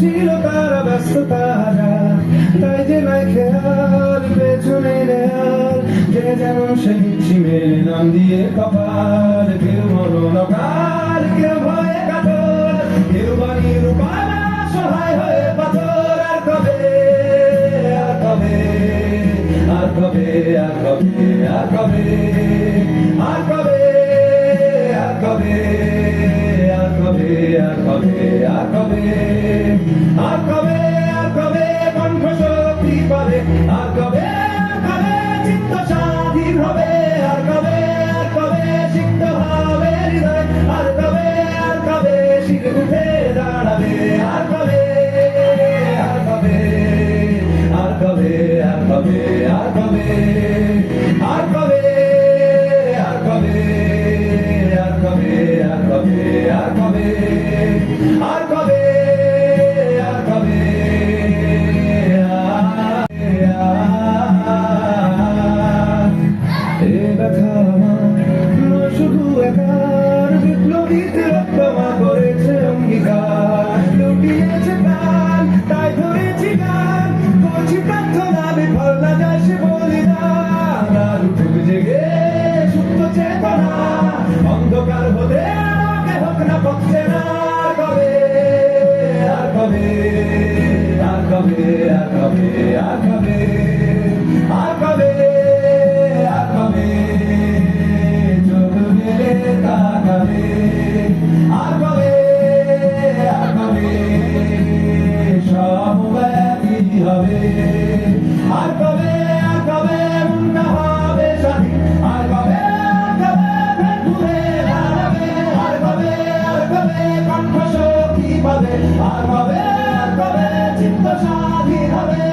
ছিল তারা ব্যস্ততা তাই যে নাই খেয়াল পেছনে নেয়া যে যেমন সে হিমশিমে নাম দিয়ে কপাল কেউ মরণ কাল কেউ ভয়ে কাতর কেউ বাণী রূপালা সহায় হয়ে পাথর আর কবে আর কবে আর কবে আর কবে আর কবে আর কবে আর কবে আর কবে আর কবে আর কবে আর কবে কবে আর কবে আর কবে আর আমার শুধু একার বিপ্লবীতে রক্তমা করেছে অঙ্গীকার। আঁকাবে আঁকাবে আঁকাবে চিন্তা সাধী হবে